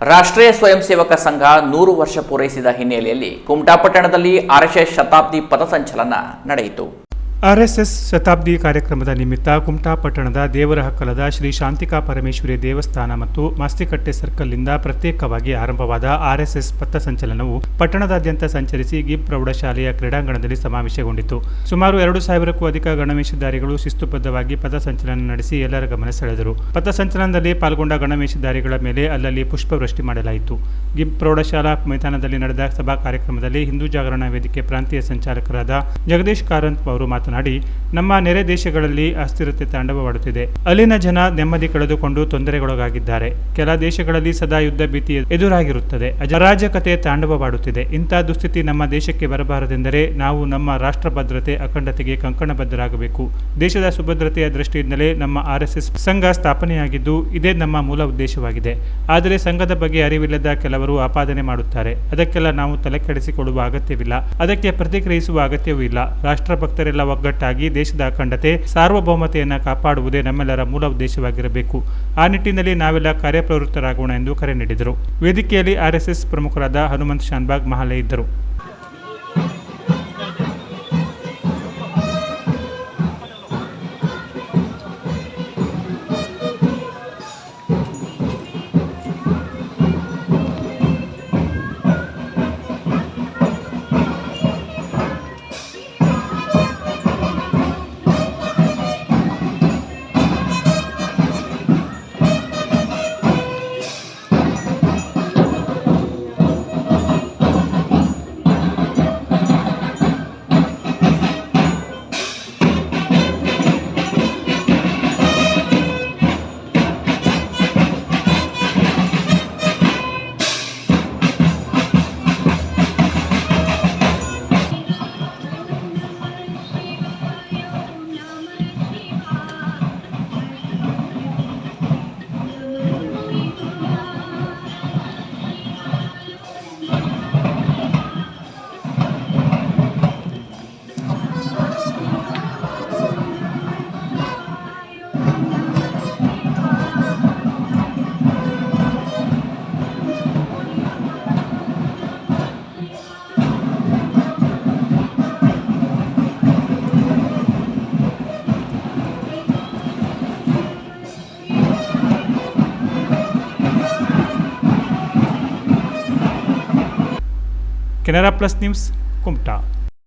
ರಾಷ್ಟ್ರೀಯ ಸ್ವಯಂ ಸೇವಕ ಸಂಘ ನೂರು ವರ್ಷ ಪೂರೈಸಿದ ಹಿನ್ನೆಲೆಯಲ್ಲಿ ಕುಮಟಾಪಟ್ಟಣದಲ್ಲಿ ಆರ್ಎಸ್ಎಸ್ ಶತಾಬ್ದಿ ಪಥಸಂಚಲನ ನಡೆಯಿತು. ಆರ್ಎಸ್ಎಸ್ ಶತಾಬ್ದಿ ಕಾರ್ಯಕ್ರಮದ ನಿಮಿತ್ತ ಕುಮಟಾ ಪಟ್ಟಣದ ದೇವರ ಹಕ್ಕಲದ ಶ್ರೀ ಶಾಂತಿಕಾ ಪರಮೇಶ್ವರಿ ದೇವಸ್ಥಾನ ಮತ್ತು ಮಾಸ್ತಿಕಟ್ಟೆ ಸರ್ಕಲ್ನಿಂದ ಪ್ರತ್ಯೇಕವಾಗಿ ಆರಂಭವಾದ ಆರ್ಎಸ್ಎಸ್ ಪಥಸಂಚಲನವು ಪಟ್ಟಣದಾದ್ಯಂತ ಸಂಚರಿಸಿ ಗಿಬ್ ಪ್ರೌಢಶಾಲೆಯ ಕ್ರೀಡಾಂಗಣದಲ್ಲಿ ಸಮಾವೇಶಗೊಂಡಿತು. ಸುಮಾರು ಎರಡು ಸಾವಿರಕ್ಕೂ ಅಧಿಕ ಗಣವೇಶಧಾರಿಗಳು ಶಿಸ್ತುಬದ್ಧವಾಗಿ ಪಥಸಂಚಲನ ನಡೆಸಿ ಎಲ್ಲರ ಗಮನ ಸೆಳೆದರು. ಪಥಸಂಚಲನದಲ್ಲಿ ಪಾಲ್ಗೊಂಡ ಗಣವೇಶಧಾರಿಗಳ ಮೇಲೆ ಅಲ್ಲಲ್ಲಿ ಪುಷ್ಪವೃಷ್ಟಿ ಮಾಡಲಾಯಿತು. ಗಿಬ್ ಪ್ರೌಢಶಾಲಾ ಮೈದಾನದಲ್ಲಿ ನಡೆದ ಸಭಾ ಕಾರ್ಯಕ್ರಮದಲ್ಲಿ ಹಿಂದೂ ಜಾಗರಣ ವೇದಿಕೆ ಪ್ರಾಂತೀಯ ಸಂಚಾಲಕರಾದ ಜಗದೀಶ್ ಕಾರಂತ್ ಅವರು ಮಾತನಾಡಿ, ನಮ್ಮ ನೆರೆ ದೇಶಗಳಲ್ಲಿ ಅಸ್ಥಿರತೆ ತಾಂಡವವಾಡುತ್ತಿದೆ. ಅಲ್ಲಿನ ಜನ ನೆಮ್ಮದಿ ಕಳೆದುಕೊಂಡು ತೊಂದರೆಗೊಳಗಾಗಿದ್ದಾರೆ. ಕೆಲ ದೇಶಗಳಲ್ಲಿ ಸದಾ ಯುದ್ಧ ಭೀತಿ ಎದುರಾಗಿರುತ್ತದೆ. ಅರಾಜಕತೆ ತಾಂಡವವಾಡುತ್ತಿದೆ. ಇಂಥ ದುಸ್ಥಿತಿ ನಮ್ಮ ದೇಶಕ್ಕೆ ಬರಬಾರದೆಂದರೆ ನಾವು ನಮ್ಮ ರಾಷ್ಟ್ರ ಭದ್ರತೆ, ಅಖಂಡತೆಗೆ ಕಂಕಣಬದ್ಧರಾಗಬೇಕು. ದೇಶದ ಸುಭದ್ರತೆಯ ದೃಷ್ಟಿಯಿಂದಲೇ ನಮ್ಮ ಆರ್ಎಸ್ಎಸ್ ಸಂಘ ಸ್ಥಾಪನೆಯಾಗಿದ್ದು, ಇದೇ ನಮ್ಮ ಮೂಲ ಉದ್ದೇಶವಾಗಿದೆ. ಆದರೆ ಸಂಘದ ಬಗ್ಗೆ ಅರಿವಿಲ್ಲದ ಕೆಲವರು ಆಪಾದನೆ ಮಾಡುತ್ತಾರೆ. ಅದಕ್ಕೆಲ್ಲ ನಾವು ತಲೆ ಕೆಡಿಸಿಕೊಳ್ಳುವ ಅಗತ್ಯವಿಲ್ಲ. ಅದಕ್ಕೆ ಪ್ರತಿಕ್ರಿಯಿಸುವ ಅಗತ್ಯವೂ ಇಲ್ಲ. ರಾಷ್ಟ್ರಭಕ್ತರೆಲ್ಲ ಒಗ್ಗಟ್ಟಾಗಿ ದೇಶದ ಅಖಂಡತೆ, ಸಾರ್ವಭೌಮತೆಯನ್ನು ಕಾಪಾಡುವುದೇ ನಮ್ಮೆಲ್ಲರ ಮೂಲ ಉದ್ದೇಶವಾಗಿರಬೇಕು. ಆ ನಿಟ್ಟಿನಲ್ಲಿ ನಾವೆಲ್ಲ ಕಾರ್ಯಪ್ರವೃತ್ತರಾಗೋಣ ಎಂದು ಕರೆ ನೀಡಿದರು. ವೇದಿಕೆಯಲ್ಲಿ ಆರ್ಎಸ್ಎಸ್ ಪ್ರಮುಖರಾದ ಹನುಮಂತ್ ಶಾನ್ಬಾಗ್ ಮಹಾಲೆ ಇದ್ದರು. Canara Plus News, Kumta.